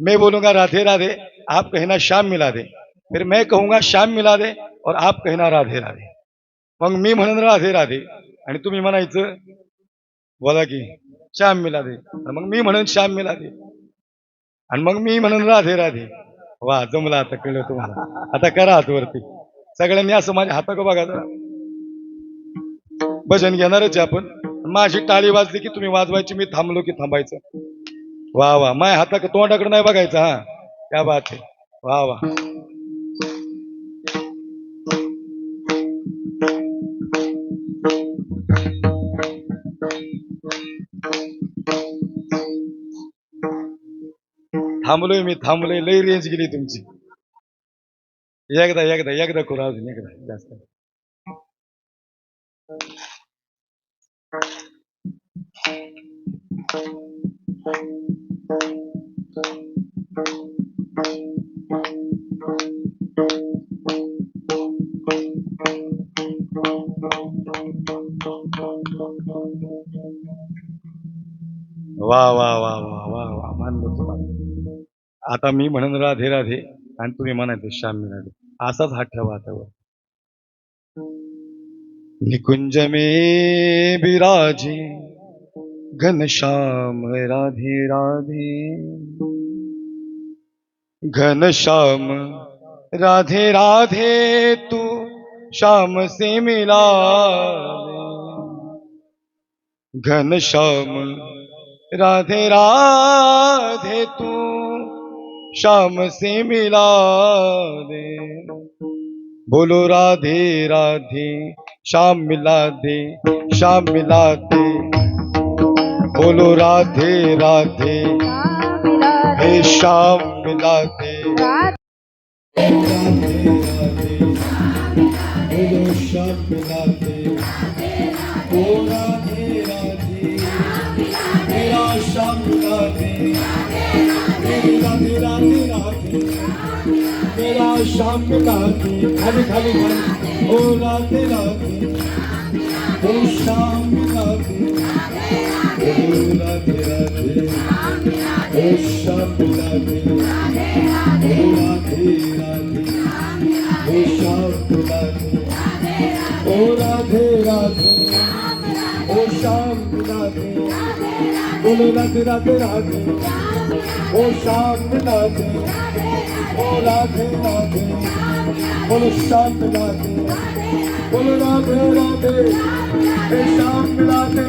मैं बोलूंगा राधे राधे आप कहना श्याम मिला दे। फिर मैं कहूंगा श्याम मिला दे और आप कहना राधे राधे। मग मी म्हणून राधे राधे। आणि तुम्ही म्हणायचं बोला की श्याम मिला दे। मग मी म्हणून श्याम मिला दे। आणि मग मी म्हणून राधे राधे। वा जमला आता कळलं तुम्हाला। आता करा हातवरती। सगळ्यांनी असं माझ्या हाताक बघा जरा। भजन घेणारच आपण। माझी टाळी वाजली की तुम्ही वाजवायची मी थांबलो की थांबायचं। वा वा. माय हाता तोंडाकडे नाही बघायचं हा. त्या बात आहे. वा वा. थांबलोय मी थांबलोय. लई रेंज गेली तुमची. एकदा एकदा एकदा करू अजून एकदा जास्त. वा वा वा वा वा वा मानलो तुम्हाला. आता मी म्हणून राधे राधे आणि तुम्ही म्हणायचे श्याम राधे. असाच हात ठेवा आता निकुंज मे बिराजी घनश्याम राधे राधे। घनश्याम राधे राधे तू श्याम से मिला घनश्याम राधे राधे तू श्याम से मिला दे बोलो राधे राधे श्याम मिला दे श्याम मिला दे। বলো রাধে রাধে হে শ্যাম রাধে বলো শ্যাম রাধে ও রাধে রাধে মেরা শ্যাম রাধে রাধে রাধে রাধে মেরা শ্যাম রাধে খালি খালি ও রাধে রাধে ও শ্যাম রাধে রাধে ও শ্যাম রাধে রাধে রাধে ও শ্যাম রাধে ও রাধে রাধে ও শ্যাম রাধে বলো রাধে রাধে রাধে ও শ্যাম রাধে ও রাধে রাধে বলো শ্যাম রাধে বলো রাধে রাধে শ্যাম রাধে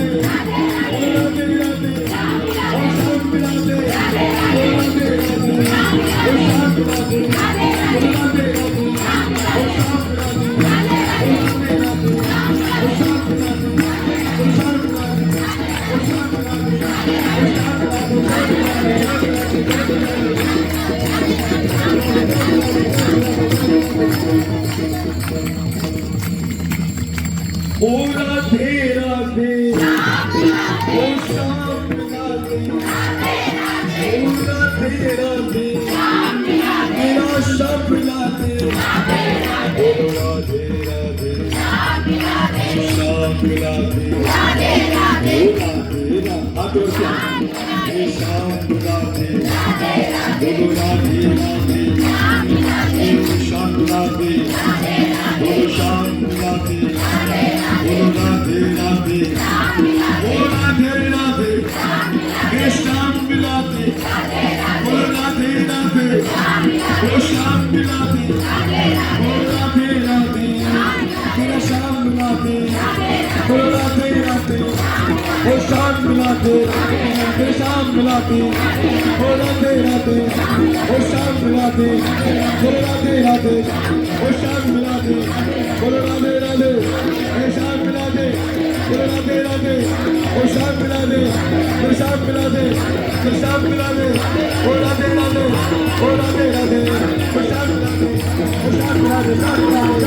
রাধে রাধে ও শ্যাম রাধে ও রাধে রাধে মেরা সব রাধে ও রাধে রাধে শ্যাম রাধে রাধে রাধে হাত ওঠে হে শ্যাম রাধে রাধে রাধে রাধে হে শ্যাম রাধে রাধে শ্যাম রাধে Hoşçakalın. तेरा श्याम मिला दे तेरा श्याम मिला दे। ओ राधे राधे ओ राधे राधे। ओ श्याम मिला दे ओ श्याम